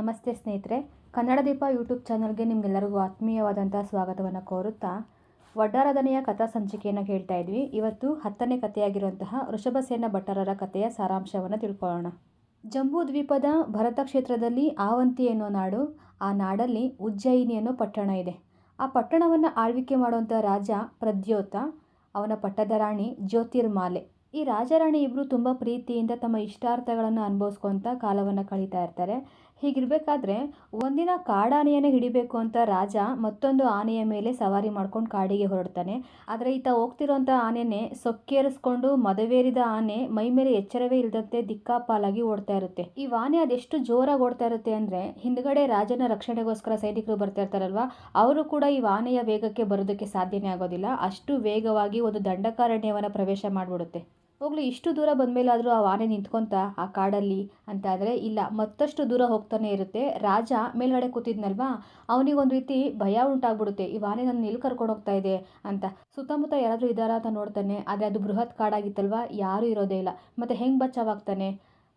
ನಮಸ್ತೆ ಸ್ನೇಹಿತರೆ. ಕನ್ನಡ ದೀಪ ಯೂಟ್ಯೂಬ್ ಚಾನಲ್ಗೆ ನಿಮಗೆಲ್ಲರಿಗೂ ಆತ್ಮೀಯವಾದಂಥ ಸ್ವಾಗತವನ್ನು ಕೋರುತ್ತಾ, ವಡ್ಡಾರಾಧನೆಯ ಕಥಾ ಸಂಚಿಕೆಯನ್ನು ಕೇಳ್ತಾ ಇದ್ವಿ. ಇವತ್ತು ಹತ್ತನೇ ಕಥೆಯಾಗಿರುವಂತಹ ಋಷಭಸೇನ ಭಟ್ಟರರ ಕಥೆಯ ಸಾರಾಂಶವನ್ನು ತಿಳ್ಕೊಳ್ಳೋಣ. ಜಂಬೂ ದ್ವೀಪದ ಭರತ ಕ್ಷೇತ್ರದಲ್ಲಿ ಆವಂತಿ ಎನ್ನುವ ನಾಡು, ಆ ನಾಡಲ್ಲಿ ಉಜ್ಜಯಿನಿ ಅನ್ನೋ ಪಟ್ಟಣ ಇದೆ. ಆ ಪಟ್ಟಣವನ್ನು ಆಳ್ವಿಕೆ ಮಾಡುವಂಥ ರಾಜ ಪ್ರದ್ಯೋತ, ಅವನ ಪಟ್ಟದ ರಾಣಿ ಜ್ಯೋತಿರ್ಮಾಲೆ. ಈ ರಾಜಾರಾಣಿ ಇಬ್ಬರು ತುಂಬ ಪ್ರೀತಿಯಿಂದ ತಮ್ಮ ಇಷ್ಟಾರ್ಥಗಳನ್ನು ಅನುಭವಿಸ್ಕೊಂತ ಕಾಲವನ್ನು ಕಳೀತಾ ಇರ್ತಾರೆ. ಹೀಗಿರಬೇಕಾದ್ರೆ ಒಂದಿನ ಕಾಡಾನೆಯನ್ನು ಹಿಡಿಬೇಕು ಅಂತ ರಾಜ ಮತ್ತೊಂದು ಆನೆಯ ಮೇಲೆ ಸವಾರಿ ಮಾಡ್ಕೊಂಡು ಕಾಡಿಗೆ ಹೊರಡ್ತಾನೆ. ಆದರೆ ಈತ ಹೋಗ್ತಿರೋಂಥ ಆನೆನೇ ಸೊಕ್ಕೇರಿಸ್ಕೊಂಡು ಮದವೇರಿದ ಆನೆ ಮೈ ಮೇಲೆ ಎಚ್ಚರವೇ ಇಲ್ಲದಂತೆ ದಿಕ್ಕಾಪಾಲಾಗಿ ಓಡ್ತಾ ಇರುತ್ತೆ. ಈ ಆನೆ ಅದೆಷ್ಟು ಜೋರಾಗಿ ಓಡ್ತಾ ಇರುತ್ತೆ ಅಂದರೆ ಹಿಂದ್ಗಡೆ ರಾಜನ ರಕ್ಷಣೆಗೋಸ್ಕರ ಸೈನಿಕರು ಬರ್ತಾ ಇರ್ತಾರಲ್ವಾ, ಅವರು ಕೂಡ ಈ ಆನೆಯ ವೇಗಕ್ಕೆ ಬರೋದಕ್ಕೆ ಸಾಧ್ಯನೇ ಆಗೋದಿಲ್ಲ. ಅಷ್ಟು ವೇಗವಾಗಿ ಒಂದು ದಂಡಕಾರಣ್ಯವನ್ನು ಪ್ರವೇಶ ಮಾಡಿಬಿಡುತ್ತೆ. ಹೋಗ್ಲಿ, ಇಷ್ಟು ದೂರ ಬಂದಮೇಲಾದರೂ ಆ ಆನೆ ನಿಂತ್ಕೊಂತ ಆ ಕಾಡಲ್ಲಿ ಅಂತ ಆದರೆ ಇಲ್ಲ. ಮತ್ತಷ್ಟು ದೂರ ಹೋಗ್ತಾನೆ ಇರುತ್ತೆ. ರಾಜ ಮೇಲ್ಗಡೆ ಕೂತಿದ್ನಲ್ವಾ? ಅವನಿಗೊಂದು ರೀತಿ ಭಯ ಉಂಟಾಗ್ಬಿಡುತ್ತೆ. ಈ ಆನೆ ನನ್ನ ಎಲ್ಲಿ ಕರ್ಕೊಂಡು ಹೋಗ್ತಾ ಇದೆ ಅಂತ. ಸುತ್ತಮುತ್ತ ಯಾರಾದರೂ ಇದ್ದಾರಾ ಅಂತ ನೋಡ್ತಾನೆ. ಆದರೆ ಅದು ಬೃಹತ್ ಕಾಡಾಗಿತ್ತಲ್ವಾ? ಯಾರೂ ಇರೋದೇ ಇಲ್ಲ. ಮತ್ತು ಹೆಂಗೆ ಬಚಾವಾಗ್ತಾನೆ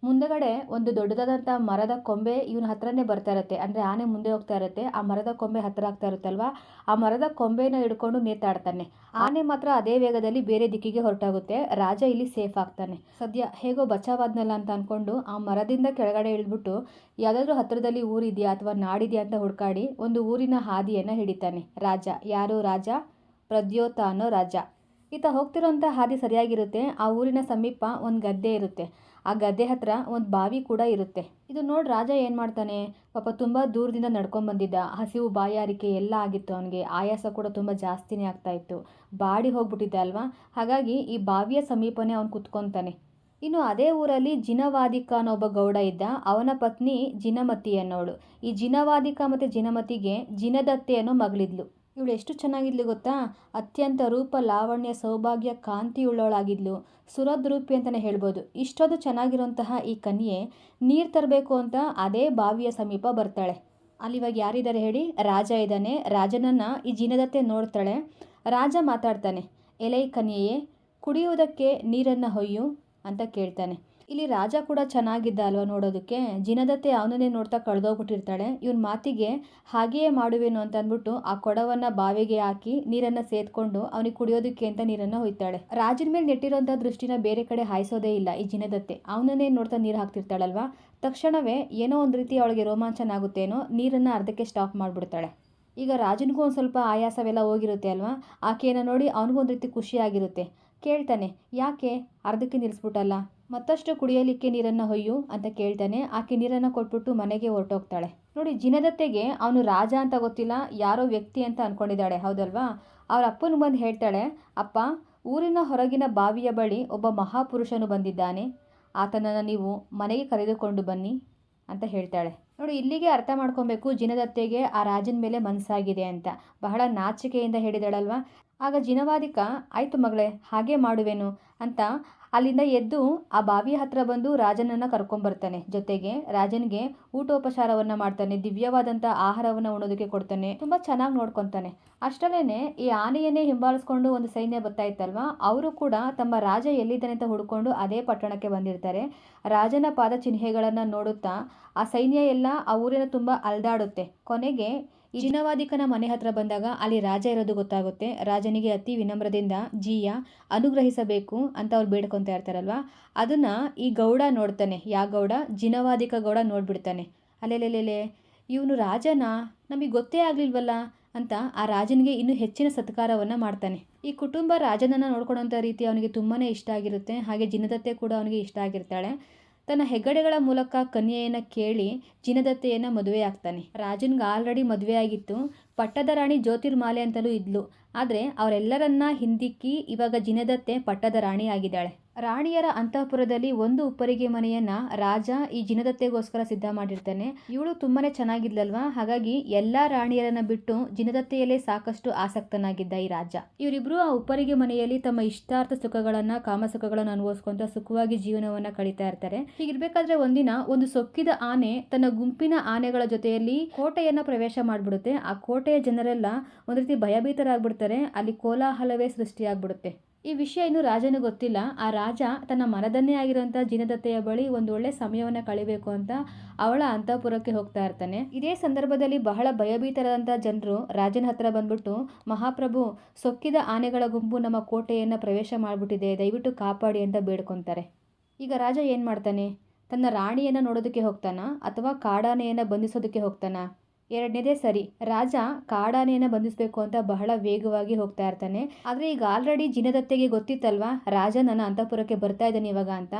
ಮುಂದಗಡೆ ಒಂದು ದೊಡ್ಡದಾದಂಥ ಮರದ ಕೊಂಬೆ ಇವನ ಹತ್ರನೇ ಬರ್ತಾ ಇರುತ್ತೆ. ಅಂದರೆ ಆನೆ ಮುಂದೆ ಹೋಗ್ತಾ ಇರುತ್ತೆ. ಆ ಮರದ ಕೊಂಬೆ ಹತ್ತಿರ ಆಗ್ತಾ ಇರುತ್ತಲ್ವಾ ಆ ಮರದ ಕೊಂಬೆನ ಹಿಡ್ಕೊಂಡು ನೇತಾಡ್ತಾನೆ. ಆನೆ ಮಾತ್ರ ಅದೇ ವೇಗದಲ್ಲಿ ಬೇರೆ ದಿಕ್ಕಿಗೆ ಹೊರಟಾಗುತ್ತೆ. ರಾಜ ಇಲ್ಲಿ ಸೇಫ್ ಆಗ್ತಾನೆ. ಸದ್ಯ ಹೇಗೋ ಬಚಾವಾದ್ನಲ್ಲ ಅಂತ ಅಂದ್ಕೊಂಡು ಆ ಮರದಿಂದ ಕೆಳಗಡೆ ಇಳಿದ್ಬಿಟ್ಟು ಯಾವುದಾದ್ರೂ ಹತ್ತಿರದಲ್ಲಿ ಊರಿದೆಯಾ ಅಥವಾ ನಾಡಿದೆಯಾ ಅಂತ ಹುಡ್ಕಾಡಿ ಒಂದು ಊರಿನ ಹಾದಿಯನ್ನು ಹಿಡಿತಾನೆ. ರಾಜ. ಯಾರು ರಾಜ? ಪ್ರದ್ಯೋತ ಅನ್ನೋ ರಾಜ. ಈತ ಹೋಗ್ತಿರೋಂಥ ಹಾದಿ ಸರಿಯಾಗಿರುತ್ತೆ. ಆ ಊರಿನ ಸಮೀಪ ಒಂದು ಗದ್ದೆ ಇರುತ್ತೆ. ಆ ಗದ್ದೆ ಹತ್ರ ಒಂದು ಬಾವಿ ಕೂಡ ಇರುತ್ತೆ. ಇದು ನೋಡಿ ರಾಜ ಏನು ಮಾಡ್ತಾನೆ? ಪಾಪ ತುಂಬ ದೂರದಿಂದ ನಡ್ಕೊಂಡು ಬಂದಿದ್ದ. ಹಸಿವು ಬಾಯಾರಿಕೆ ಎಲ್ಲ ಆಗಿತ್ತು ಅವನಿಗೆ. ಆಯಾಸ ಕೂಡ ತುಂಬ ಜಾಸ್ತಿನೇ ಆಗ್ತಾ ಇತ್ತು. ಬಾಡಿ ಹೋಗ್ಬಿಟ್ಟಿದ್ದೆ ಅಲ್ವಾ? ಹಾಗಾಗಿ ಈ ಬಾವಿಯ ಸಮೀಪನೇ ಅವನು ಕುತ್ಕೊತಾನೆ. ಇನ್ನು ಅದೇ ಊರಲ್ಲಿ ಜಿನವಾದಿಕ ಅನ್ನೋ ಒಬ್ಬ ಗೌಡ ಇದ್ದ. ಅವನ ಪತ್ನಿ ಜಿನಮತಿ ಅನ್ನೋಳು. ಈ ಜಿನವಾದಿಕ ಮತ್ತು ಜಿನಮತಿಗೆ ಜಿನದತ್ತೆ ಅನ್ನೋ ಮಗಳಿದ್ಲು. ಇವಳು ಎಷ್ಟು ಚೆನ್ನಾಗಿದ್ಲು ಗೊತ್ತಾ? ಅತ್ಯಂತ ರೂಪ, ಲಾವಣ್ಯ, ಸೌಭಾಗ್ಯ, ಕಾಂತಿಯುಳ್ಳವಳಾಗಿದ್ಲು. ಸುರದ್ರೂಪಿ ಅಂತಲೇ ಹೇಳ್ಬೋದು. ಇಷ್ಟೊಂದು ಚೆನ್ನಾಗಿರುವಂತಹ ಈ ಕನ್ಯೆ ನೀರು ತರಬೇಕು ಅಂತ ಅದೇ ಬಾವಿಯ ಸಮೀಪ ಬರ್ತಾಳೆ. ಅಲ್ಲಿವಾಗ ಯಾರಿದ್ದಾರೆ ಹೇಳಿ? ರಾಜ ಇದ್ದಾನೆ. ರಾಜನನ್ನು ಈ ಜಿನದತ್ತೆ ನೋಡ್ತಾಳೆ. ರಾಜ ಮಾತಾಡ್ತಾನೆ, ಎಲೆ ಕನ್ಯೆಯೇ, ಕುಡಿಯುವುದಕ್ಕೆ ನೀರನ್ನು ಹೊಯ್ಯು ಅಂತ ಕೇಳ್ತಾನೆ. ಇಲ್ಲಿ ರಾಜ ಕೂಡ ಚೆನ್ನಾಗಿದ್ದ ಅಲ್ವಾ ನೋಡೋದಕ್ಕೆ? ಜಿನದತ್ತೆ ಅವನನ್ನೇ ನೋಡ್ತಾ ಕಳೆದೋಗ್ಬಿಟ್ಟಿರ್ತಾಳೆ. ಇವನ್ ಮಾತಿಗೆ ಹಾಗೆಯೇ ಮಾಡುವೇನು ಅಂತ ಅಂದ್ಬಿಟ್ಟು ಆ ಕೊಡವನ್ನ ಬಾವಿಗೆ ಹಾಕಿ ನೀರನ್ನ ಸೇದ್ಕೊಂಡು ಅವನಿಗೆ ಕುಡಿಯೋದಕ್ಕೆ ಅಂತ ನೀರನ್ನ ಹೊಯ್ತಾಳೆ. ರಾಜನ ಮೇಲೆ ನೆಟ್ಟಿರೋಂಥ ದೃಷ್ಟಿನ ಬೇರೆ ಕಡೆ ಹಾಯಿಸೋದೇ ಇಲ್ಲ ಈ ಜಿನದತ್ತೆ. ಅವನನ್ನೇ ನೋಡ್ತಾ ನೀರು ಹಾಕ್ತಿರ್ತಾಳಲ್ವಾ? ತಕ್ಷಣವೇ ಏನೋ ಒಂದು ರೀತಿ ಅವಳಿಗೆ ರೋಮಾಂಚನ ಆಗುತ್ತೇನೋ ನೀರನ್ನ ಅರ್ಧಕ್ಕೆ ಸ್ಟಾಪ್ ಮಾಡಿಬಿಡ್ತಾಳೆ. ಈಗ ರಾಜನಿಗೂ ಒಂದು ಸ್ವಲ್ಪ ಆಯಾಸವೆಲ್ಲ ಹೋಗಿರುತ್ತೆ ಅಲ್ವಾ? ಆಕೆಯನ್ನು ನೋಡಿ ಅವನಿಗೂ ಒಂದು ರೀತಿ ಖುಷಿಯಾಗಿರುತ್ತೆ. ಕೇಳ್ತಾನೆ, ಯಾಕೆ? ಅರ್ಧಕ್ಕೆ ನಿಲ್ಲಿಸ್ಬಿಟ್ಟಲ್ಲ ಮತ್ತಷ್ಟು ಕುಡಿಯಲಿಕ್ಕೆ ನೀರನ್ನು ಹೊಯ್ಯು, ಅಂತ ಕೇಳ್ತಾನೆ. ಆಕೆ ನೀರನ್ನು ಕೊಟ್ಬಿಟ್ಟು ಮನೆಗೆ ಹೊರಟೋಗ್ತಾಳೆ. ನೋಡಿ, ಜಿನದತ್ತೆಗೆ ಅವನು ರಾಜ ಅಂತ ಗೊತ್ತಿಲ್ಲ, ಯಾರೋ ವ್ಯಕ್ತಿ ಅಂತ ಅಂದ್ಕೊಂಡಿದ್ದಾಳೆ ಹೌದಲ್ವಾ? ಅವ್ರ ಅಪ್ಪನ ಬಂದು ಹೇಳ್ತಾಳೆ, ಅಪ್ಪ, ಊರಿನ ಹೊರಗಿನ ಬಾವಿಯ ಬಳಿ ಒಬ್ಬ ಮಹಾಪುರುಷನು ಬಂದಿದ್ದಾನೆ. ಆತನನ್ನು ನೀವು ಮನೆಗೆ ಕರೆದುಕೊಂಡು ಬನ್ನಿ, ಅಂತ ಹೇಳ್ತಾಳೆ. ನೋಡಿ, ಇಲ್ಲಿಗೆ ಅರ್ಥ ಮಾಡ್ಕೊಬೇಕು ಜಿನದತ್ತೆಗೆ ಆ ರಾಜನ ಮೇಲೆ ಮನಸ್ಸಾಗಿದೆ ಅಂತ. ಬಹಳ ನಾಚಿಕೆಯಿಂದ ಹೇಳಿದಳಲ್ವಾ? ಆಗ ಜಿನವಾದಿಕ, ಆಯ್ತು ಮಗಳೇ, ಹಾಗೆ ಮಾಡುವೆನು ಅಂತ ಅಲ್ಲಿಂದ ಎದ್ದು ಆ ಬಾವಿ ಹತ್ರ ಬಂದು ರಾಜನನ್ನು ಕರ್ಕೊಂಬರ್ತಾನೆ ಜೊತೆಗೆ ರಾಜನಿಗೆ ಊಟೋಪಚಾರವನ್ನು ಮಾಡ್ತಾನೆ ದಿವ್ಯವಾದಂಥ ಆಹಾರವನ್ನು ಉಣೋದಕ್ಕೆ ಕೊಡ್ತಾನೆ, ತುಂಬ ಚೆನ್ನಾಗಿ ನೋಡ್ಕೊತಾನೆ. ಅಷ್ಟರಲ್ಲೇ ಈ ಆನೆಯನ್ನೇ ಹಿಂಬಾಲಿಸ್ಕೊಂಡು ಒಂದು ಸೈನ್ಯ ಬರ್ತಾ ಇತ್ತಲ್ವ? ಅವರು ಕೂಡ ತಮ್ಮ ರಾಜ ಎಲ್ಲಿದ್ದಾನೆ ಅಂತ ಹುಡ್ಕೊಂಡು ಅದೇ ಪಟ್ಟಣಕ್ಕೆ ಬಂದಿರ್ತಾರೆ. ರಾಜನ ಪಾದ ಚಿಹ್ನೆಗಳನ್ನು ನೋಡುತ್ತಾ ಆ ಸೈನ್ಯ ಎಲ್ಲ ಆ ಊರಿನ ತುಂಬ ಅಲ್ದಾಡುತ್ತೆ. ಕೊನೆಗೆ ಜಿನವಾದಿಕನ ಮನೆ ಹತ್ರ ಬಂದಾಗ ಅಲ್ಲಿ ರಾಜ ಇರೋದು ಗೊತ್ತಾಗುತ್ತೆ. ರಾಜನಿಗೆ ಅತಿ ವಿನಮ್ರದಿಂದ, ಜೀಯ, ಅನುಗ್ರಹಿಸಬೇಕು ಅಂತ ಅವ್ರು ಬೇಡ್ಕೊತಾ ಇರ್ತಾರಲ್ವಾ? ಅದನ್ನ ಈ ಗೌಡ ನೋಡ್ತಾನೆ. ಯಾ ಗೌಡ? ಜಿನವಾದಿಕ ಗೌಡ ನೋಡ್ಬಿಡ್ತಾನೆ. ಅಲ್ಲೆಲೆಲೆಲೆ ಇವನು ರಾಜನ? ನಮಗೆ ಗೊತ್ತೇ ಆಗಲಿಲ್ವಲ್ಲ? ಅಂತ ಆ ರಾಜನಿಗೆ ಇನ್ನೂ ಹೆಚ್ಚಿನ ಸತ್ಕಾರವನ್ನು ಮಾಡ್ತಾನೆ. ಈ ಕುಟುಂಬ ರಾಜನನ್ನು ನೋಡ್ಕೊಳೋಂಥ ರೀತಿ ಅವನಿಗೆ ತುಂಬಾ ಇಷ್ಟ ಆಗಿರುತ್ತೆ. ಹಾಗೆ ಜಿನದತ್ತೆ ಕೂಡ ಅವನಿಗೆ ಇಷ್ಟ ಆಗಿರ್ತಾಳೆ. ತನ್ನ ಹೆಗ್ಗಡೆಗಳ ಮೂಲಕ ಕನ್ಯೆಯನ್ನು ಕೇಳಿ ಜಿನದತ್ತೆಯನ್ನು ಮದುವೆ ಆಗ್ತಾನೆ ರಾಜನ್ಗೆ ಆಲ್ರೆಡಿ ಮದುವೆ ಆಗಿತ್ತು ಪಟ್ಟದ ರಾಣಿ ಜ್ಯೋತಿರ್ಮಾಲೆ ಅಂತಲೂ ಇದ್ಲು. ಆದರೆ ಅವರೆಲ್ಲರನ್ನ ಹಿಂದಿಕ್ಕಿ ಇವಾಗ ಜಿನದತ್ತೆ ಪಟ್ಟದ ರಾಣಿ ಆಗಿದ್ದಾಳೆ ರಾಣಿಯರ ಅಂತಃಪುರದಲ್ಲಿ ಒಂದು ಉಪ್ಪರಿಗೆ ಮನೆಯನ್ನ ರಾಜ ಈ ಜಿನದತ್ತೆಗೋಸ್ಕರ ಸಿದ್ಧ ಮಾಡಿರ್ತಾನೆ. ಇವಳು ತುಂಬಾನೇ ಚೆನ್ನಾಗಿದ್ಲಲ್ವಾ? ಹಾಗಾಗಿ ಎಲ್ಲಾ ರಾಣಿಯರನ್ನ ಬಿಟ್ಟು ಜಿನದತ್ತೆಯಲ್ಲೇ ಸಾಕಷ್ಟು ಆಸಕ್ತನಾಗಿದ್ದ ಈ ರಾಜ. ಇವರಿಬ್ರು ಆ ಉಪ್ಪರಿಗೆ ಮನೆಯಲ್ಲಿ ತಮ್ಮ ಇಷ್ಟಾರ್ಥ ಸುಖಗಳನ್ನ, ಕಾಮಸುಖಗಳನ್ನು ಅನುಭವಿಸ್ಕೊಂತ ಸುಖವಾಗಿ ಜೀವನವನ್ನ ಕಳೀತಾ ಇರ್ತಾರೆ. ಹೀಗಿರ್ಬೇಕಾದ್ರೆ ಒಂದಿನ ಒಂದು ಸೊಕ್ಕಿದ ಆನೆ ತನ್ನ ಗುಂಪಿನ ಆನೆಗಳ ಜೊತೆಯಲ್ಲಿ ಕೋಟೆಯನ್ನ ಪ್ರವೇಶ ಮಾಡ್ಬಿಡುತ್ತೆ. ಆ ಕೋಟೆಯ ಜನರೆಲ್ಲ ಒಂದ್ ರೀತಿ ಭಯಭೀತರಾಗ್ಬಿಡ್ತಾರೆ. ಅಲ್ಲಿ ಕೋಲಾಹಲವೇ ಸೃಷ್ಟಿಯಾಗ್ಬಿಡುತ್ತೆ. ಈ ವಿಷಯ ಇನ್ನು ರಾಜನು ಗೊತ್ತಿಲ್ಲ. ಆ ರಾಜ ತನ್ನ ಮನದನ್ನೇ ಆಗಿರುವಂಥ ಜಿನದತ್ತೆಯ ಬಳಿ ಒಂದು ಒಳ್ಳೆ ಸಮಯವನ್ನು ಕಳಿಬೇಕು ಅಂತ ಅವಳ ಅಂತಃಪುರಕ್ಕೆ ಹೋಗ್ತಾ ಇರ್ತಾನೆ. ಇದೇ ಸಂದರ್ಭದಲ್ಲಿ ಬಹಳ ಭಯಭೀತರಾದಂಥ ಜನರು ರಾಜನ ಹತ್ರ ಬಂದ್ಬಿಟ್ಟು, ಮಹಾಪ್ರಭು, ಸೊಕ್ಕಿದ ಆನೆಗಳ ಗುಂಪು ನಮ್ಮ ಕೋಟೆಯನ್ನು ಪ್ರವೇಶ ಮಾಡಿಬಿಟ್ಟಿದೆ, ದಯವಿಟ್ಟು ಕಾಪಾಡಿ ಅಂತ ಬೇಡ್ಕೊತಾರೆ. ಈಗ ರಾಜ ಏನು ಮಾಡ್ತಾನೆ? ತನ್ನ ರಾಣಿಯನ್ನು ನೋಡೋದಕ್ಕೆ ಹೋಗ್ತಾನ ಅಥವಾ ಕಾಡಾನೆಯನ್ನು ಬಂಧಿಸೋದಕ್ಕೆ ಹೋಗ್ತಾನ? ಎರಡನೇದೇ ಸರಿ. ರಾಜ ಕಾಡಾನೆಯನ್ನು ಬಂಧಿಸಬೇಕು ಅಂತ ಬಹಳ ವೇಗವಾಗಿ ಹೋಗ್ತಾ ಇರ್ತಾನೆ. ಆದರೆ ಈಗ ಆಲ್ರೆಡಿ ಜಿನದತ್ತೆಗೆ ಗೊತ್ತಿತ್ತಲ್ವಾ? ರಾಜ ನನ್ನ ಅಂತಃಪುರಕ್ಕೆ ಬರ್ತಾ ಇದ್ದಾನೆ ಇವಾಗ ಅಂತ.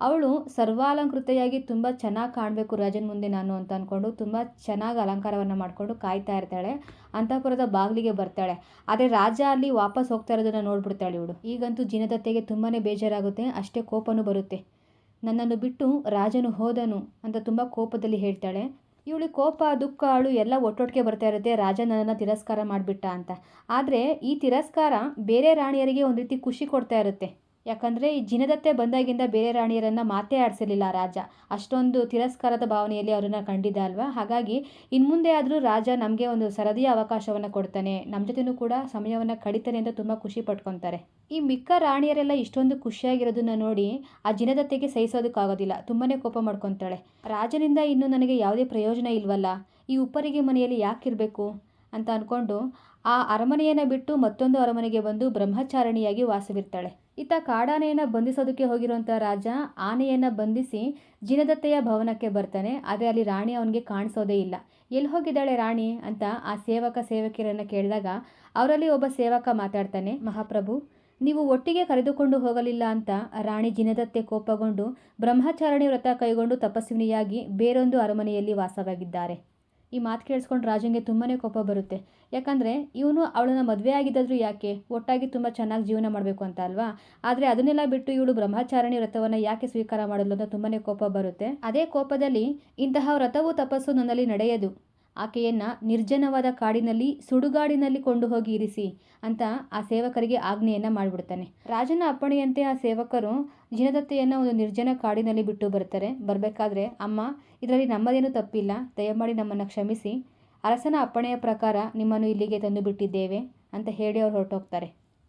ಅವಳು ಸರ್ವಾಲಂಕೃತೆಯಾಗಿ ತುಂಬ ಚೆನ್ನಾಗಿ ಕಾಣಬೇಕು ರಾಜನ ಮುಂದೆ ನಾನು ಅಂತ ಅಂದ್ಕೊಂಡು ತುಂಬ ಚೆನ್ನಾಗಿ ಅಲಂಕಾರವನ್ನು ಮಾಡಿಕೊಂಡು ಕಾಯ್ತಾ ಇರ್ತಾಳೆ. ಅಂತಃಪುರದ ಬಾಗಿಲಿಗೆ ಬರ್ತಾಳೆ. ಆದರೆ ರಾಜ ಅಲ್ಲಿ ವಾಪಸ್ ಹೋಗ್ತಾ ಇರೋದನ್ನು ನೋಡ್ಬಿಡ್ತಾಳೆ ಇವಳು. ಈಗಂತೂ ಜಿನದತ್ತೆಗೆ ತುಂಬಾ ಬೇಜಾರಾಗುತ್ತೆ. ಅಷ್ಟೇ ಕೋಪನೂ ಬರುತ್ತೆ. ನನ್ನನ್ನು ಬಿಟ್ಟು ರಾಜನು ಹೋದನು ಅಂತ ತುಂಬ ಕೋಪದಲ್ಲಿ ಹೇಳ್ತಾಳೆ. ಇವಳು ಕೋಪ, ದುಃಖ, ಅಳು ಎಲ್ಲ ಒಟ್ಟೊಟ್ಟಿಗೆ ಬರ್ತಾ ಇರುತ್ತೆ. ರಾಜ ನನ್ನನ್ನು ತಿರಸ್ಕಾರ ಮಾಡಿಬಿಟ್ಟ ಅಂತ. ಆದರೆ ಈ ತಿರಸ್ಕಾರ ಬೇರೆ ರಾಣಿಯರಿಗೆ ಒಂದು ರೀತಿ ಖುಷಿ ಕೊಡ್ತಾ ಇರುತ್ತೆ. ಯಾಕಂದರೆ ಈ ಜಿನದತ್ತೆ ಬಂದಾಗಿಂದ ಬೇರೆ ರಾಣಿಯರನ್ನು ಮಾತೇ ಆಡಿಸಿರಲಿಲ್ಲ ರಾಜ. ಅಷ್ಟೊಂದು ತಿರಸ್ಕಾರದ ಭಾವನೆಯಲ್ಲಿ ಅವರನ್ನು ಕಂಡಿದ್ದ ಅಲ್ವಾ? ಹಾಗಾಗಿ ಇನ್ನು ಮುಂದೆ ಆದರೂ ರಾಜ ನಮಗೆ ಒಂದು ಸರದಿಯ ಅವಕಾಶವನ್ನು ಕೊಡ್ತಾನೆ. ನಮ್ಮ ಜೊತೆನೂ ಕೂಡ ಸಮಯವನ್ನು ಕಡಿತಾನೆ ಅಂತ ತುಂಬ ಖುಷಿ ಪಟ್ಕೊತಾರೆ. ಈ ಮಿಕ್ಕ ರಾಣಿಯರೆಲ್ಲ ಇಷ್ಟೊಂದು ಖುಷಿಯಾಗಿರೋದನ್ನ ನೋಡಿ ಆ ಜಿನದತ್ತೆಗೆ ಸಹಿಸೋದಕ್ಕಾಗೋದಿಲ್ಲ. ತುಂಬಾ ಕೋಪ ಮಾಡ್ಕೊತಾಳೆ. ರಾಜನಿಂದ ಇನ್ನು ನನಗೆ ಯಾವುದೇ ಪ್ರಯೋಜನ ಇಲ್ವಲ್ಲ? ಈ ಉಪ್ಪರಿಗೆ ಮನೆಯಲ್ಲಿ ಯಾಕಿರಬೇಕು? ಅಂತ ಅಂದ್ಕೊಂಡು ಆ ಅರಮನೆಯನ್ನು ಬಿಟ್ಟು ಮತ್ತೊಂದು ಅರಮನೆಗೆ ಬಂದು ಬ್ರಹ್ಮಚಾರಣಿಯಾಗಿ ವಾಸವಿರ್ತಾಳೆ. ಇತ್ತ ಕಾಡಾನೆಯನ್ನು ಬಂಧಿಸೋದಕ್ಕೆ ಹೋಗಿರುವಂಥ ರಾಜ ಆನೆಯನ್ನು ಬಂಧಿಸಿ ಜಿನದತ್ತೆಯ ಭವನಕ್ಕೆ ಬರ್ತಾನೆ, ಆದರೆ ಅಲ್ಲಿ ರಾಣಿ ಅವನಿಗೆ ಕಾಣಿಸೋದೇ ಇಲ್ಲ. ಎಲ್ಲಿ ಹೋಗಿದ್ದಾಳೆ ರಾಣಿ? ಅಂತ ಆ ಸೇವಕ ಸೇವಕಿಯರನ್ನು ಕೇಳಿದಾಗ ಅವರಲ್ಲಿ ಒಬ್ಬ ಸೇವಕ ಮಾತಾಡ್ತಾನೆ, ಮಹಾಪ್ರಭು, ನೀವು ಒಟ್ಟಿಗೆ ಕರೆದುಕೊಂಡು ಹೋಗಲಿಲ್ಲ ಅಂತ ರಾಣಿ ಜಿನದತ್ತೆ ಕೋಪಗೊಂಡು ಬ್ರಹ್ಮಚಾರಣಿ ವ್ರತ ಕೈಗೊಂಡು ತಪಸ್ವಿನಿಯಾಗಿ ಬೇರೊಂದು ಅರಮನೆಯಲ್ಲಿ ವಾಸವಾಗಿದ್ದಾರೆ. ಈ ಮಾತು ಕೇಳಿಸ್ಕೊಂಡು ರಾಜಂಗೆ ತುಂಬಾ ಕೋಪ ಬರುತ್ತೆ. ಯಾಕಂದರೆ ಇವನು ಅವಳನ್ನ ಮದುವೆ ಆಗಿದ್ದಾದರೂ ಯಾಕೆ? ಒಟ್ಟಾಗಿ ತುಂಬ ಚೆನ್ನಾಗಿ ಜೀವನ ಮಾಡಬೇಕು ಅಂತ ಅಲ್ವಾ? ಆದರೆ ಅದನ್ನೆಲ್ಲ ಬಿಟ್ಟು ಇವಳು ಬ್ರಹ್ಮಚಾರಣಿ ವ್ರತವನ್ನು ಯಾಕೆ ಸ್ವೀಕಾರ ಮಾಡಲು ಅಂತ ತುಂಬಾ ಕೋಪ ಬರುತ್ತೆ. ಅದೇ ಕೋಪದಲ್ಲಿ ಇಂತಹ ವ್ರತವು ತಪಸ್ಸು ನನ್ನಲ್ಲಿ ನಡೆಯದು. ಆಕೆಯನ್ನು ನಿರ್ಜನವಾದ ಕಾಡಿನಲ್ಲಿ, ಸುಡುಗಾಡಿನಲ್ಲಿ ಕೊಂಡು ಹೋಗಿ ಇರಿಸಿ ಅಂತ ಆ ಸೇವಕರಿಗೆ ಆಜ್ಞೆಯನ್ನು ಮಾಡಿಬಿಡ್ತಾನೆ. ರಾಜನ ಅಪ್ಪಣೆಯಂತೆ ಆ ಸೇವಕರು ಜಿನದತ್ತೆಯನ್ನು ಒಂದು ನಿರ್ಜನ ಕಾಡಿನಲ್ಲಿ ಬಿಟ್ಟು ಬರ್ತಾರೆ. ಬರಬೇಕಾದ್ರೆ, ಅಮ್ಮ, ಇದರಲ್ಲಿ ನಮ್ಮದೇನೂ ತಪ್ಪಿಲ್ಲ. ದಯಮಾಡಿ ನಮ್ಮನ್ನು ಕ್ಷಮಿಸಿ. ಅರಸನ ಅಪ್ಪಣೆಯ ಪ್ರಕಾರ ನಿಮ್ಮನ್ನು ಇಲ್ಲಿಗೆ ತಂದು ಬಿಟ್ಟಿದ್ದೇವೆ ಅಂತ ಹೇಳಿ ಅವ್ರು ಹೊರಟೋಗ್ತಾರೆ.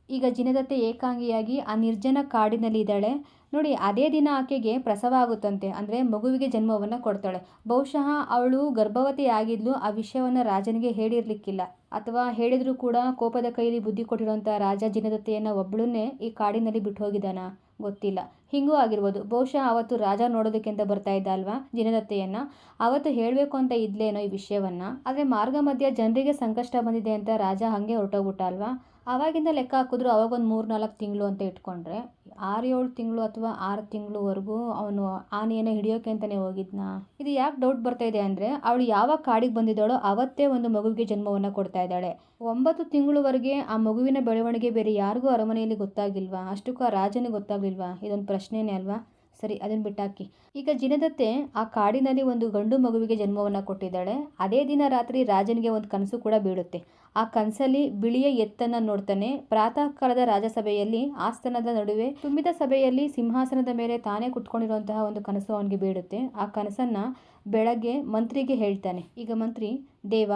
ಈಗ ಜಿನದತ್ತೆ ಏಕಾಂಗಿಯಾಗಿ ಆ ನಿರ್ಜನ ಕಾಡಿನಲ್ಲಿ ಇದ್ದಾಳೆ. ನೋಡಿ, ಅದೇ ದಿನ ಆಕೆಗೆ ಪ್ರಸವ ಆಗುತ್ತಂತೆ ಅಂದರೆ ಮಗುವಿಗೆ ಜನ್ಮವನ್ನು ಕೊಡ್ತಾಳೆ. ಬಹುಶಃ ಅವಳು ಗರ್ಭವತಿ ಆಗಿದ್ಲು ಆ ವಿಷಯವನ್ನು ರಾಜನಿಗೆ ಹೇಳಿರಲಿಕ್ಕಿಲ್ಲ. ಅಥವಾ ಹೇಳಿದರೂ ಕೂಡ ಕೋಪದ ಕೈಯಲ್ಲಿ ಬುದ್ಧಿ ಕೊಟ್ಟಿರುವಂಥ ರಾಜ ಜಿನದತ್ತೆಯನ್ನು ಒಬ್ಬಳನ್ನೇ ಈ ಕಾಡಿನಲ್ಲಿ ಬಿಟ್ಟು ಹೋಗಿದ್ದಾನ ಗೊತ್ತಿಲ್ಲ. ಹಿಂಗೂ ಆಗಿರ್ಬೋದು. ಬಹುಶಃ ಅವತ್ತು ರಾಜ ನೋಡೋದಕ್ಕೆ ಅಂತ ಬರ್ತಾ ಇದ್ದ ಅಲ್ವಾ ಜಿನದತ್ತೆಯನ್ನು? ಅವತ್ತು ಹೇಳಬೇಕು ಅಂತ ಇದ್ಲೇನೋ ಈ ವಿಷಯವನ್ನು? ಆದರೆ ಮಾರ್ಗ ಮಧ್ಯ ಜನರಿಗೆ ಸಂಕಷ್ಟ ಬಂದಿದೆ ಅಂತ ರಾಜ ಹಾಗೆ ಹೊರಟೋಗ್ಬಿಟ್ಟ ಅಲ್ವಾ? ಆವಾಗಿಂದ ಲೆಕ್ಕ ಹಾಕಿದ್ರು ಅವಾಗೊಂದು ಮೂರು, ನಾಲ್ಕು ತಿಂಗಳು ಅಂತ ಇಟ್ಕೊಂಡ್ರೆ, ಆರು, ಏಳು ತಿಂಗಳು ಅಥವಾ ಆರು ತಿಂಗಳವರೆಗೂ ಅವನು ಆನೆಯನ್ನು ಹಿಡಿಯೋಕೆ ಅಂತಲೇ ಹೋಗಿದ್ನ? ಇದು ಯಾಕೆ ಡೌಟ್ ಬರ್ತಾ ಇದೆ ಅಂದರೆ, ಅವಳು ಯಾವ ಕಾಡಿಗೆ ಬಂದಿದ್ದಾಳೋ ಅವತ್ತೇ ಒಂದು ಮಗುವಿಗೆ ಜನ್ಮವನ್ನು ಕೊಡ್ತಾ ಇದ್ದಾಳೆ. ಒಂಬತ್ತು ತಿಂಗಳವರೆಗೆ ಆ ಮಗುವಿನ ಬೆಳವಣಿಗೆ ಬೇರೆ ಯಾರಿಗೂ ಅರಮನೆಯಲ್ಲಿ ಗೊತ್ತಾಗಿಲ್ವಾ? ಅಷ್ಟಕ್ಕೂ ಆ ರಾಜನಿಗೆ ಗೊತ್ತಾಗಲಿಲ್ವಾ? ಇದೊಂದು ಪ್ರಶ್ನೆನೇ ಅಲ್ವಾ? ಸರಿ, ಅದನ್ನು ಬಿಟ್ಟಾಕಿ. ಈಗ ಜಿನದತ್ತೆ ಆ ಕಾಡಿನಲ್ಲಿ ಒಂದು ಗಂಡು ಮಗುವಿಗೆ ಜನ್ಮವನ್ನು ಕೊಟ್ಟಿದ್ದಾಳೆ. ಅದೇ ದಿನ ರಾತ್ರಿ ರಾಜನಿಗೆ ಒಂದು ಕನಸು ಕೂಡ ಬೀಳುತ್ತೆ. ಆ ಕನಸಲ್ಲಿ ಬಿಳಿಯ ಎತ್ತನ್ನು ನೋಡ್ತಾನೆ. ಪ್ರಾತಃ ಕಾಲದ ರಾಜಸಭೆಯಲ್ಲಿ ಆಸ್ತನದ ನಡುವೆ ತುಂಬಿದ ಸಭೆಯಲ್ಲಿ ಸಿಂಹಾಸನದ ಮೇಲೆ ತಾನೇ ಕುತ್ಕೊಂಡಿರುವಂತಹ ಒಂದು ಕನಸು ಅವನಿಗೆ ಬೀಳುತ್ತೆ. ಆ ಕನಸನ್ನು ಬೆಳಗ್ಗೆ ಮಂತ್ರಿಗೆ ಹೇಳ್ತಾನೆ. ಈಗ ಮಂತ್ರಿ, ದೇವ,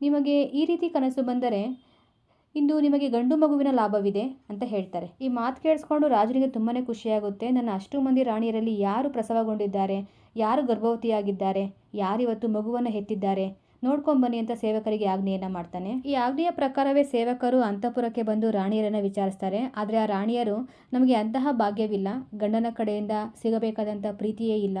ನಿಮಗೆ ಈ ರೀತಿ ಕನಸು ಬಂದರೆ ಇಂದು ನಿಮಗೆ ಗಂಡು ಮಗುವಿನ ಲಾಭವಿದೆ ಅಂತ ಹೇಳ್ತಾರೆ. ಈ ಮಾತು ಕೇಳಿಸ್ಕೊಂಡು ರಾಜನಿಗೆ ತುಂಬಾ ಖುಷಿಯಾಗುತ್ತೆ. ನನ್ನ ಅಷ್ಟು ಮಂದಿ ರಾಣಿಯರಲ್ಲಿ ಯಾರು ಪ್ರಸವಗೊಂಡಿದ್ದಾರೆ, ಯಾರು ಗರ್ಭವತಿಯಾಗಿದ್ದಾರೆ, ಯಾರಿವತ್ತು ಮಗುವನ್ನು ಹೆತ್ತಿದ್ದಾರೆ ನೋಡ್ಕೊಂಬನ್ನಿ ಅಂತ ಸೇವಕರಿಗೆ ಆಜ್ಞೆಯನ್ನು ಮಾಡ್ತಾನೆ. ಈ ಆಜ್ಞೆಯ ಪ್ರಕಾರವೇ ಸೇವಕರು ಅಂತಃಪುರಕ್ಕೆ ಬಂದು ರಾಣಿಯರನ್ನು ವಿಚಾರಿಸ್ತಾರೆ. ಆದರೆ ಆ ರಾಣಿಯರು ನಮಗೆ ಅಂತಹ ಭಾಗ್ಯವಿಲ್ಲ. ಗಂಡನ ಕಡೆಯಿಂದ ಸಿಗಬೇಕಾದಂಥ ಪ್ರೀತಿಯೇ ಇಲ್ಲ.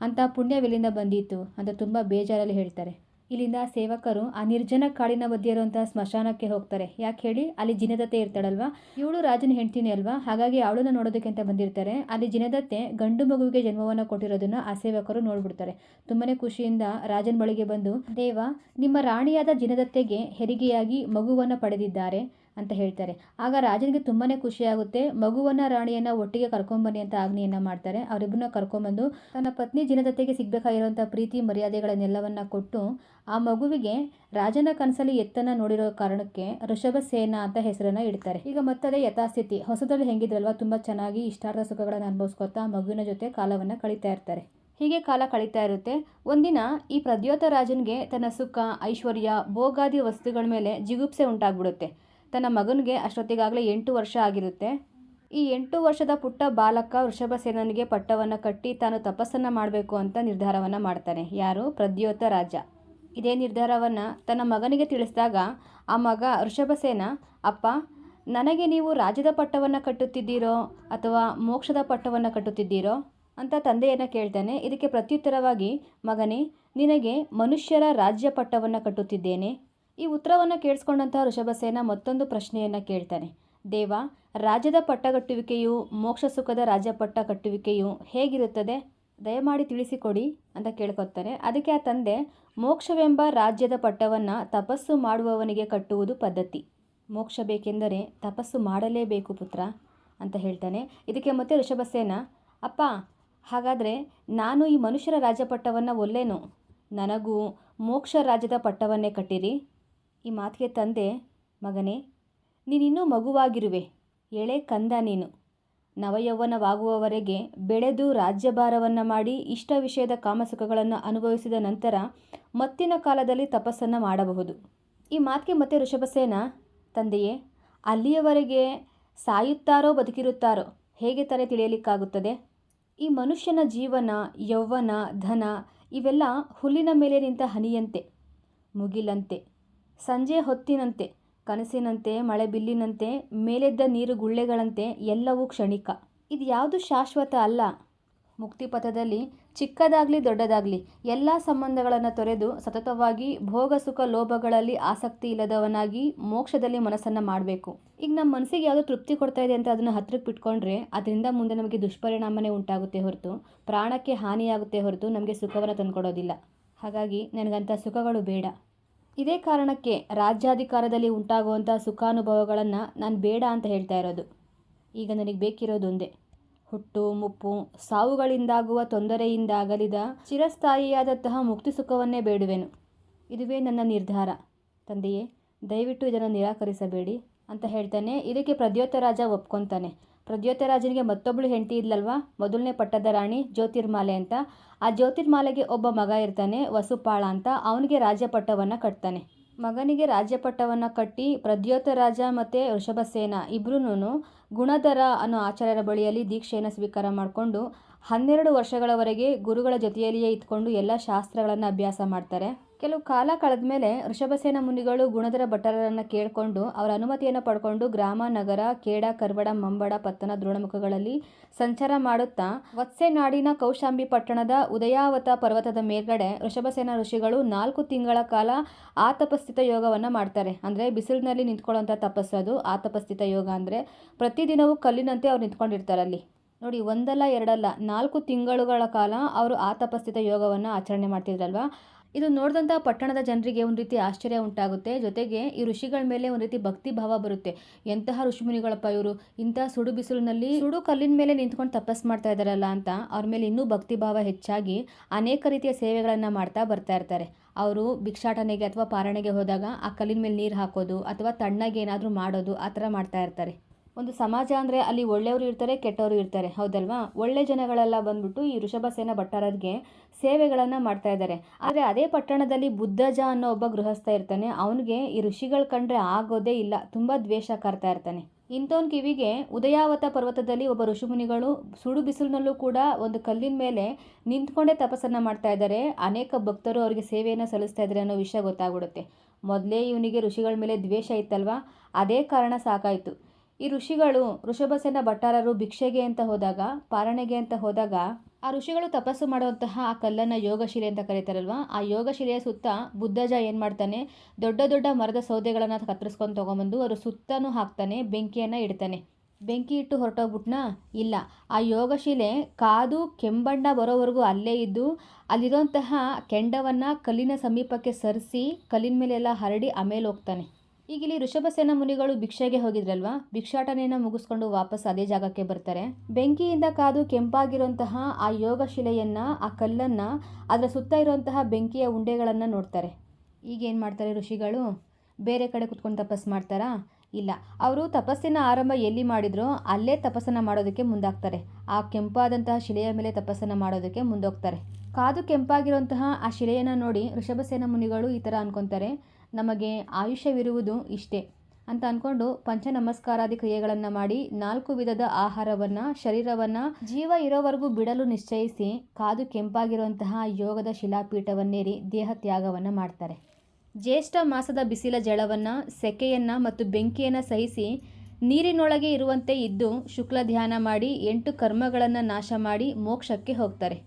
ಅಂತಹ ಪುಣ್ಯವೆಲ್ಲಿಂದ ಬಂದಿತ್ತು ಅಂತ ತುಂಬ ಬೇಜಾರಲ್ಲಿ ಹೇಳ್ತಾರೆ. ಇಲ್ಲಿಂದ ಸೇವಕರು ಆ ನಿರ್ಜನ ಕಾಡಿನ ಮಧ್ಯೆ ಇರುವಂತಹ ಸ್ಮಶಾನಕ್ಕೆ ಹೋಗ್ತಾರೆ. ಯಾಕೆ ಹೇಳಿ? ಅಲ್ಲಿ ಜಿನದತ್ತೆ ಇರ್ತಾಳಲ್ವಾ? ಇವಳು ರಾಜನ ಹೆಂಡ್ತೀನಿ ಅಲ್ವಾ? ಹಾಗಾಗಿ ಅವಳನ್ನ ನೋಡೋದಕ್ಕೆ ಅಂತ ಬಂದಿರ್ತಾರೆ. ಅಲ್ಲಿ ಜಿನದತ್ತೆ ಗಂಡು ಮಗುವಿಗೆ ಜನ್ಮವನ್ನು ಕೊಟ್ಟಿರೋದನ್ನ ಆ ಸೇವಕರು ನೋಡ್ಬಿಡ್ತಾರೆ. ತುಂಬಾನೇ ಖುಷಿಯಿಂದ ರಾಜನ ಬಳಿಗೆ ಬಂದು, ದೇವ, ನಿಮ್ಮ ರಾಣಿಯಾದ ಜಿನದತ್ತೆಗೆ ಹೆರಿಗೆಯಾಗಿ ಮಗುವನ್ನು ಪಡೆದಿದ್ದಾರೆ. ಅಂತ ಹೇಳ್ತಾರೆ. ಆಗ ರಾಜನಿಗೆ ತುಂಬಾ ಖುಷಿಯಾಗುತ್ತೆ. ಮಗುವನ್ನ, ರಾಣಿಯನ್ನ ಒಟ್ಟಿಗೆ ಕರ್ಕೊಂಬನ್ನಿ ಅಂತ ಆಜ್ಞೆಯನ್ನ ಮಾಡ್ತಾರೆ. ಅವರಿಬ್ಬರನ್ನ ಕರ್ಕೊಂಬಂದು ತನ್ನ ಪತ್ನಿ ಜಿನದತ್ತೆಗೆ ಸಿಗ್ಬೇಕಾಗಿರುವಂಥ ಪ್ರೀತಿ ಮರ್ಯಾದೆಗಳನ್ನೆಲ್ಲವನ್ನ ಕೊಟ್ಟು, ಆ ಮಗುವಿಗೆ ರಾಜನ ಕನಸಲ್ಲಿ ಎತ್ತನ್ನ ನೋಡಿರೋ ಕಾರಣಕ್ಕೆ ಋಷಭ ಸೇನ ಅಂತ ಹೆಸರನ್ನ ಇಡ್ತಾರೆ. ಈಗ ಮತ್ತದೇ ಯಥಾಸ್ಥಿತಿ. ಹೊಸದಲ್ಲಿ ಹೆಂಗಿದ್ರಲ್ವಾ? ತುಂಬ ಚೆನ್ನಾಗಿ ಇಷ್ಟಾರ್ಥ ಸುಖಗಳನ್ನ ಅನುಭವಿಸ್ಕೊತಾ ಮಗುವಿನ ಜೊತೆ ಕಾಲವನ್ನು ಕಳೀತಾ ಇರ್ತಾರೆ. ಹೀಗೆ ಕಾಲ ಕಳೀತಾ ಇರುತ್ತೆ. ಒಂದಿನ ಈ ಪ್ರದ್ಯೋತ ರಾಜನಿಗೆ ತನ್ನ ಸುಖ, ಐಶ್ವರ್ಯ, ಭೋಗಾದಿ ವಸ್ತುಗಳ ಮೇಲೆ ಜಿಗುಪ್ಸೆ ಉಂಟಾಗ್ಬಿಡುತ್ತೆ. ತನ್ನ ಮಗನಿಗೆ ಅಷ್ಟೊತ್ತಿಗಾಗಲೇ ಎಂಟು ವರ್ಷ ಆಗಿರುತ್ತೆ. ಈ ಎಂಟು ವರ್ಷದ ಪುಟ್ಟ ಬಾಲಕ ವೃಷಭಸೇನನಿಗೆ ಪಟ್ಟವನ್ನು ಕಟ್ಟಿ ತಾನು ತಪಸ್ಸನ್ನು ಮಾಡಬೇಕು ಅಂತ ನಿರ್ಧಾರವನ್ನು ಮಾಡ್ತಾನೆ. ಯಾರು? ಪ್ರದ್ಯೋತ ರಾಜ. ಇದೇ ನಿರ್ಧಾರವನ್ನು ತನ್ನ ಮಗನಿಗೆ ತಿಳಿಸಿದಾಗ ಆ ಮಗ ವೃಷಭಸೇನ ಅಪ್ಪ, ನನಗೆ ನೀವು ರಾಜ್ಯದ ಪಟ್ಟವನ್ನು ಕಟ್ಟುತ್ತಿದ್ದೀರೋ ಅಥವಾ ಮೋಕ್ಷದ ಪಟ್ಟವನ್ನು ಕಟ್ಟುತ್ತಿದ್ದೀರೋ? ಅಂತ ತಂದೆಯನ್ನು ಕೇಳ್ತಾನೆ. ಇದಕ್ಕೆ ಪ್ರತ್ಯುತ್ತರವಾಗಿ, ಮಗನೇ, ನಿನಗೆ ಮನುಷ್ಯರ ರಾಜ್ಯ ಪಟ್ಟವನ್ನು ಕಟ್ಟುತ್ತಿದ್ದೇನೆ. ಈ ಉತ್ತರವನ್ನು ಕೇಳಿಸ್ಕೊಂಡಂಥ ಋಷಭಸೇನ ಮತ್ತೊಂದು ಪ್ರಶ್ನೆಯನ್ನು ಕೇಳ್ತಾನೆ. ದೇವ, ರಾಜ್ಯದ ಪಟ್ಟಗಟ್ಟುವಿಕೆಯು ಮೋಕ್ಷ ಸುಖದ ರಾಜ್ಯ ಕಟ್ಟುವಿಕೆಯು ಹೇಗಿರುತ್ತದೆ? ದಯಮಾಡಿ ತಿಳಿಸಿಕೊಡಿ ಅಂತ ಕೇಳ್ಕೊತಾನೆ. ಅದಕ್ಕೆ ಆ ತಂದೆ, ಮೋಕ್ಷವೆಂಬ ರಾಜ್ಯದ ಪಟ್ಟವನ್ನು ತಪಸ್ಸು ಮಾಡುವವನಿಗೆ ಕಟ್ಟುವುದು ಪದ್ಧತಿ. ಮೋಕ್ಷ ಬೇಕೆಂದರೆ ತಪಸ್ಸು ಮಾಡಲೇಬೇಕು ಪುತ್ರ ಅಂತ ಹೇಳ್ತಾನೆ. ಇದಕ್ಕೆ ಮತ್ತೆ ಋಷಭಸೇನ ಅಪ್ಪ, ಹಾಗಾದರೆ ನಾನು ಈ ಮನುಷ್ಯರ ರಾಜ್ಯ ಪಟ್ಟವನ್ನು ಒಲ್ಲೇನು? ನನಗೂ ಮೋಕ್ಷ ರಾಜ್ಯದ ಪಟ್ಟವನ್ನೇ ಕಟ್ಟಿರಿ. ಈ ಮಾತಿಗೆ ತಂದೆ, ಮಗನೇ, ನೀನಿನ್ನೂ ಮಗುವಾಗಿರುವೆ. ಎಳೆ ಕಂದ ನೀನು. ನವಯೌವನವಾಗುವವರೆಗೆ ಬೆಳೆದು ರಾಜ್ಯಭಾರವನ್ನು ಮಾಡಿ ಇಷ್ಟ ವಿಷಯದ ಕಾಮಸುಖಗಳನ್ನು ಅನುಭವಿಸಿದ ನಂತರ ಮತ್ತಿನ ಕಾಲದಲ್ಲಿ ತಪಸ್ಸನ್ನು ಮಾಡಬಹುದು. ಈ ಮಾತಿಗೆ ಮತ್ತೆ ಋಷಭಸೇನ, ತಂದೆಯೇ, ಅಲ್ಲಿಯವರೆಗೆ ಸಾಯುತ್ತಾರೋ ಬದುಕಿರುತ್ತಾರೋ ಹೇಗೆ ತಾನೇ ತಿಳಿಯಲಿಕ್ಕಾಗುತ್ತದೆ? ಈ ಮನುಷ್ಯನ ಜೀವನ, ಯೌವನ, ಧನ ಇವೆಲ್ಲ ಹುಲ್ಲಿನ ಮೇಲೆ ನಿಂತ ಹನಿಯಂತೆ, ಮುಗಿಲಂತೆ. ಸಂಜೆ ಹೊತ್ತಿನಂತೆ, ಕನಸಿನಂತೆ, ಮಳೆ ಬಿಲ್ಲಿನಂತೆ, ಮೇಲೆದ್ದ ನೀರು ಗುಳ್ಳೆಗಳಂತೆ ಎಲ್ಲವೂ ಕ್ಷಣಿಕ. ಇದು ಯಾವುದು ಶಾಶ್ವತ ಅಲ್ಲ. ಮುಕ್ತಿಪಥದಲ್ಲಿ ಚಿಕ್ಕದಾಗಲಿ ದೊಡ್ಡದಾಗಲಿ ಎಲ್ಲ ಸಂಬಂಧಗಳನ್ನು ತೊರೆದು ಸತತವಾಗಿ ಭೋಗ ಸುಖ ಲೋಭಗಳಲ್ಲಿ ಆಸಕ್ತಿ ಇಲ್ಲದವನಾಗಿ ಮೋಕ್ಷದಲ್ಲಿ ಮನಸ್ಸನ್ನು ಮಾಡಬೇಕು. ಈಗ ನಮ್ಮ ಮನಸ್ಸಿಗೆ ಯಾವುದು ತೃಪ್ತಿ ಕೊಡ್ತಾ ಇದೆ ಅಂತ ಅದನ್ನು ಹತ್ತಿರಕ್ಕೆ ಬಿಟ್ಕೊಂಡ್ರೆ ಅದರಿಂದ ಮುಂದೆ ನಮಗೆ ದುಷ್ಪರಿಣಾಮನೇ ಉಂಟಾಗುತ್ತೆ ಹೊರತು, ಪ್ರಾಣಕ್ಕೆ ಹಾನಿಯಾಗುತ್ತೆ ಹೊರತು ನಮಗೆ ಸುಖವನ್ನು ತಂದುಕೊಡೋದಿಲ್ಲ. ಹಾಗಾಗಿ ನನಗಂಥ ಸುಖಗಳು ಬೇಡ. ಇದೇ ಕಾರಣಕ್ಕೆ ರಾಜ್ಯಾಧಿಕಾರದಲ್ಲಿ ಉಂಟಾಗುವಂಥ ಸುಖಾನುಭವಗಳನ್ನು ನಾನು ಬೇಡ ಅಂತ ಹೇಳ್ತಾ ಇರೋದು. ಈಗ ನನಗೆ ಬೇಕಿರೋದೊಂದೇ ಹುಟ್ಟು, ಮುಪ್ಪು, ಸಾವುಗಳಿಂದಾಗುವ ತೊಂದರೆಯಿಂದ ಅಗಲಿದ ಚಿರಸ್ಥಾಯಿಯಾದಂತಹ ಮುಕ್ತಿ ಸುಖವನ್ನೇ ಬೇಡುವೆನು. ಇದುವೇ ನನ್ನ ನಿರ್ಧಾರ. ತಂದೆಯೇ, ದಯವಿಟ್ಟು ಇದನ್ನು ನಿರಾಕರಿಸಬೇಡಿ ಅಂತ ಹೇಳ್ತಾನೆ. ಇದಕ್ಕೆ ಪ್ರದ್ಯೋತ ರಾಜ ಒಪ್ಕೊತಾನೆ. ಪ್ರದ್ಯೋತ ರಾಜನಿಗೆ ಮತ್ತೊಬ್ಬಳು ಹೆಂಡತಿ ಇದ್ಲಲ್ವಾ? ಮೊದಲನೇ ಪಟ್ಟದ ರಾಣಿ ಜ್ಯೋತಿರ್ಮಾಲೆ ಅಂತ. ಆ ಜ್ಯೋತಿರ್ಮಾಲೆಗೆ ಒಬ್ಬ ಮಗ ಇರ್ತಾನೆ, ವಸುಪಾಳ ಅಂತ. ಅವನಿಗೆ ರಾಜ್ಯ ಪಟ್ಟವನ್ನು ಕಟ್ತಾನೆ. ಮಗನಿಗೆ ರಾಜ್ಯ ಪಟ್ಟವನ್ನು ಕಟ್ಟಿ ಪ್ರದ್ಯೋತ ರಾಜ ಮತ್ತು ವೃಷಭಸೇನ ಇಬ್ಬರೂ ಗುಣಧರ ಅನ್ನೋ ಆಚಾರ್ಯರ ಬಳಿಯಲ್ಲಿ ದೀಕ್ಷೆಯನ್ನು ಸ್ವೀಕಾರ ಮಾಡಿಕೊಂಡು ಹನ್ನೆರಡು ವರ್ಷಗಳವರೆಗೆ ಗುರುಗಳ ಜೊತೆಯಲ್ಲಿಯೇ ಇದ್ಕೊಂಡು ಎಲ್ಲ ಶಾಸ್ತ್ರಗಳನ್ನು ಅಭ್ಯಾಸ ಮಾಡ್ತಾರೆ. ಕೆಲವು ಕಾಲ ಕಳೆದ ಮೇಲೆ ಋಷಭಸೇನ ಮುನಿಗಳು ಗುಣಧರ ಭಟ್ಟರನ್ನು ಕೇಳಿಕೊಂಡು ಅವರ ಅನುಮತಿಯನ್ನು ಪಡ್ಕೊಂಡು ಗ್ರಾಮ, ನಗರ ಕೇಡ ಕರ್ವಡ, ಮಂಬಡ, ಪತ್ತನ, ದ್ರೋಣಮುಖಗಳಲ್ಲಿ ಸಂಚಾರ ಮಾಡುತ್ತಾ ವತ್ಸೆ ನಾಡಿನ ಕೌಶಾಂಬಿ ಪಟ್ಟಣದ ಉದಯಾವತ ಪರ್ವತದ ಮೇಲ್ಗಡೆ ಋಷಭಸೇನ ಋಷಿಗಳು ನಾಲ್ಕು ತಿಂಗಳ ಕಾಲ ಆತಪಸ್ಥಿತ ಯೋಗವನ್ನು ಮಾಡ್ತಾರೆ. ಅಂದರೆ ಬಿಸಿಲಿನಲ್ಲಿ ನಿಂತ್ಕೊಳ್ಳುವಂಥ ತಪಸ್ಸು ಅದು. ಆತಪಸ್ಥಿತ ಯೋಗ ಅಂದರೆ ಪ್ರತಿದಿನವೂ ಕಲ್ಲಿನಂತೆ ಅವ್ರು ನಿಂತ್ಕೊಂಡಿರ್ತಾರೆ ಅಲ್ಲಿ. ನೋಡಿ, ಒಂದಲ್ಲ, ಎರಡಲ್ಲ, ನಾಲ್ಕು ತಿಂಗಳುಗಳ ಕಾಲ ಅವರು ಆತಪಸ್ಥಿತ ಯೋಗವನ್ನು ಆಚರಣೆ ಮಾಡ್ತಿದ್ರಲ್ವಾ? ಇದು ನೋಡಿದಂಥ ಪಟ್ಟಣದ ಜನರಿಗೆ ಒಂದು ರೀತಿ ಆಶ್ಚರ್ಯ ಉಂಟಾಗುತ್ತೆ. ಜೊತೆಗೆ ಈ ಋಷಿಗಳ ಮೇಲೆ ಒಂದು ರೀತಿ ಭಕ್ತಿ ಭಾವ ಬರುತ್ತೆ. ಎಂತಹ ಋಷಿಮುನಿಗಳಪ್ಪ ಇವರು? ಇಂತಹ ಸುಡು ಬಿಸಿಲಿನಲ್ಲಿ ಸುಡು ಕಲ್ಲಿನ ಮೇಲೆ ನಿಂತ್ಕೊಂಡು ತಪಸ್ ಮಾಡ್ತಾ ಇದ್ದಾರಲ್ಲ ಅಂತ ಅವ್ರ ಮೇಲೆ ಇನ್ನೂ ಭಕ್ತಿ ಭಾವ ಹೆಚ್ಚಾಗಿ ಅನೇಕ ರೀತಿಯ ಸೇವೆಗಳನ್ನು ಮಾಡ್ತಾ ಬರ್ತಾ ಇರ್ತಾರೆ. ಅವರು ಭಿಕ್ಷಾಟನೆಗೆ ಅಥವಾ ಪಾರಣೆಗೆ ಹೋದಾಗ ಆ ಕಲ್ಲಿನ ಮೇಲೆ ನೀರು ಹಾಕೋದು ಅಥವಾ ತಣ್ಣಗೆ ಏನಾದರೂ ಮಾಡೋದು ಆ ಥರ ಮಾಡ್ತಾ ಇರ್ತಾರೆ. ಒಂದು ಸಮಾಜ ಅಂದರೆ ಅಲ್ಲಿ ಒಳ್ಳೆಯವರು ಇರ್ತಾರೆ, ಕೆಟ್ಟವರು ಇರ್ತಾರೆ. ಹೌದಲ್ವಾ? ಒಳ್ಳೆ ಜನಗಳೆಲ್ಲ ಬಂದ್ಬಿಟ್ಟು ಈ ವೃಷಭಸೇನ ಭಟ್ಟರಿಗೆ ಸೇವೆಗಳನ್ನು ಮಾಡ್ತಾ ಇದ್ದಾರೆ. ಆದರೆ ಅದೇ ಪಟ್ಟಣದಲ್ಲಿ ಬುದ್ಧಜ ಅನ್ನೋ ಒಬ್ಬ ಗೃಹಸ್ಥ ಇರ್ತಾನೆ. ಅವನಿಗೆ ಈ ಋಷಿಗಳು ಕಂಡ್ರೆ ಆಗೋದೇ ಇಲ್ಲ. ತುಂಬ ದ್ವೇಷ ಕರ್ತಾ ಇರ್ತಾನೆ. ಇಂಥವನ್ ಕಿವಿಗೆ ಉದಯಾವತ ಪರ್ವತದಲ್ಲಿ ಒಬ್ಬ ಋಷಿಮುನಿಗಳು ಸುಡು ಬಿಸಿಲಿನಲ್ಲೂ ಕೂಡ ಒಂದು ಕಲ್ಲಿನ ಮೇಲೆ ನಿಂತ್ಕೊಂಡೇ ತಪಸ್ಸನ್ನು ಮಾಡ್ತಾ ಇದ್ದಾರೆ. ಅನೇಕ ಭಕ್ತರು ಅವರಿಗೆ ಸೇವೆಯನ್ನು ಸಲ್ಲಿಸ್ತಾ ಇದ್ದಾರೆ ಅನ್ನೋ ವಿಷಯ ಗೊತ್ತಾಗ್ಬಿಡುತ್ತೆ. ಮೊದಲೇ ಇವನಿಗೆ ಋಷಿಗಳ ಮೇಲೆ ದ್ವೇಷ ಇತ್ತಲ್ವಾ? ಅದೇ ಕಾರಣ ಸಾಕಾಯಿತು. ಈ ಋಷಿಗಳು ಋಷಭಸೇನ ಭಟ್ಟಾರರು ಭಿಕ್ಷೆಗೆ ಅಂತ ಹೋದಾಗ, ಪಾರಣೆಗೆ ಅಂತ ಹೋದಾಗ ಆ ಋಷಿಗಳು ತಪಸ್ಸು ಮಾಡುವಂತಹ ಆ ಕಲ್ಲನ್ನು ಯೋಗಶಿಲೆ ಅಂತ ಕರೀತಾರಲ್ವ? ಆ ಯೋಗಶಿಲೆಯ ಸುತ್ತ ಬುದ್ಧಜ ಏನು ಮಾಡ್ತಾನೆ? ದೊಡ್ಡ ದೊಡ್ಡ ಮರದ ಸೌದೆಗಳನ್ನು ಕತ್ತರಿಸ್ಕೊಂಡು ತೊಗೊಂಬಂದು ಅವರು ಸುತ್ತನೂ ಹಾಕ್ತಾನೆ, ಬೆಂಕಿಯನ್ನು ಇಡ್ತಾನೆ. ಬೆಂಕಿ ಇಟ್ಟು ಹೊರಟೋಗ್ಬಿಟ್ನಾ? ಇಲ್ಲ. ಆ ಯೋಗಶಿಲೆ ಕಾದು ಕೆಂಬಣ್ಣ ಬರೋವರೆಗೂ ಅಲ್ಲೇ ಇದ್ದು ಅಲ್ಲಿರುವಂತಹ ಕೆಂಡವನ್ನು ಕಲ್ಲಿನ ಸಮೀಪಕ್ಕೆ ಸರಿಸಿ ಕಲ್ಲಿನ ಮೇಲೆಲ್ಲ ಹರಡಿ ಆಮೇಲೆ ಹೋಗ್ತಾನೆ. ಈಗ ಇಲ್ಲಿ ಋಷಭಸೇನ ಮುನಿಗಳು ಭಿಕ್ಷೆಗೆ ಹೋಗಿದ್ರಲ್ವಾ? ಭಿಕ್ಷಾಟನೆಯನ್ನು ಮುಗಿಸ್ಕೊಂಡು ವಾಪಸ್ ಅದೇ ಜಾಗಕ್ಕೆ ಬರ್ತಾರೆ. ಬೆಂಕಿಯಿಂದ ಕಾದು ಕೆಂಪಾಗಿರುವಂತಹ ಆ ಯೋಗ ಶಿಲೆಯನ್ನ, ಆ ಕಲ್ಲನ್ನ, ಅದರ ಸುತ್ತ ಇರುವಂತಹ ಬೆಂಕಿಯ ಉಂಡೆಗಳನ್ನು ನೋಡ್ತಾರೆ. ಈಗ ಏನು ಮಾಡ್ತಾರೆ ಋಷಿಗಳು? ಬೇರೆ ಕಡೆ ಕುತ್ಕೊಂಡು ತಪಸ್ ಮಾಡ್ತಾರಾ? ಇಲ್ಲ. ಅವರು ತಪಸ್ಸಿನ ಆರಂಭ ಎಲ್ಲಿ ಮಾಡಿದ್ರೋ ಅಲ್ಲೇ ತಪಸ್ಸನ್ನು ಮಾಡೋದಕ್ಕೆ ಮುಂದಾಗ್ತಾರೆ. ಆ ಕೆಂಪಾದಂತಹ ಶಿಲೆಯ ಮೇಲೆ ತಪಸ್ಸನ್ನು ಮಾಡೋದಕ್ಕೆ ಮುಂದೋಗ್ತಾರೆ. ಕಾದು ಕೆಂಪಾಗಿರುವಂತಹ ಆ ಶಿಲೆಯನ್ನು ನೋಡಿ ಋಷಭಸೇನ ಮುನಿಗಳು ಈ ಥರ ಅನ್ಕೊತಾರೆ. ನಮಗೆ ಆಯುಷ್ಯವಿರುವುದು ಇಷ್ಟೇ ಅಂತ ಅಂದ್ಕೊಂಡು ಪಂಚ ನಮಸ್ಕಾರಾದಿ ಕ್ರಿಯೆಗಳನ್ನು ಮಾಡಿ ನಾಲ್ಕು ವಿಧದ ಆಹಾರವನ್ನು, ಶರೀರವನ್ನು ಜೀವ ಇರೋವರೆಗೂ ಬಿಡಲು ನಿಶ್ಚಯಿಸಿ ಕಾದು ಕೆಂಪಾಗಿರುವಂತಹ ಯೋಗದ ಶಿಲಾಪೀಠವನ್ನೇರಿ ದೇಹ ತ್ಯಾಗವನ್ನು ಮಾಡ್ತಾರೆ. ಜ್ಯೇಷ್ಠ ಮಾಸದ ಬಿಸಿಲ ಜಳವನ್ನು, ಸೆಕೆಯನ್ನು ಮತ್ತು ಬೆಂಕಿಯನ್ನು ಸಹಿಸಿ ನೀರಿನೊಳಗೆ ಇರುವಂತೆ ಇದ್ದು ಶುಕ್ಲ ಧ್ಯಾನ ಮಾಡಿ ಎಂಟು ಕರ್ಮಗಳನ್ನು ನಾಶ ಮಾಡಿ ಮೋಕ್ಷಕ್ಕೆ ಹೋಗ್ತಾರೆ.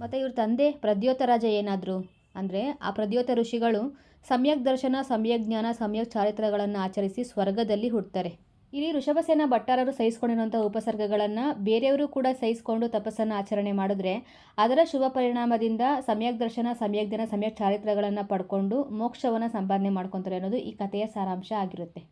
ಮತ್ತು ಇವ್ರ ತಂದೆ ಪ್ರದ್ಯೋತ ರಾಜ ಏನಾದರೂ ಅಂದರೆ ಆ ಪ್ರದ್ಯೋತ ಋಷಿಗಳು ಸಮ್ಯಕ್ ದರ್ಶನ, ಸಮ್ಯಕ್ ಜ್ಞಾನ, ಸಮ್ಯಕ್ ಚಾರಿತ್ರಗಳನ್ನು ಆಚರಿಸಿ ಸ್ವರ್ಗದಲ್ಲಿ ಹುಡ್ತಾರೆ ಇಲ್ಲಿ ಋಷಭಸೇನ ಭಟ್ಟಾರರು ಸಹಿಸ್ಕೊಂಡಿರುವಂಥ ಉಪಸರ್ಗಗಳನ್ನು ಬೇರೆಯವರು ಕೂಡ ಸಹಿಸಿಕೊಂಡು ತಪಸ್ಸನ್ನು ಆಚರಣೆ ಮಾಡಿದ್ರೆ ಅದರ ಶುಭ ಪರಿಣಾಮದಿಂದ ಸಮ್ಯಕ್ ದರ್ಶನ, ಸಮ್ಯಕ್ ಜ್ಞಾನ, ಸಮ್ಯಕ್ ಚಾರಿತ್ರಗಳನ್ನು ಪಡ್ಕೊಂಡು ಮೋಕ್ಷವನ್ನು ಸಂಪಾದನೆ ಮಾಡ್ಕೊತಾರೆ ಅನ್ನೋದು ಈ ಕಥೆಯ ಸಾರಾಂಶ ಆಗಿರುತ್ತೆ.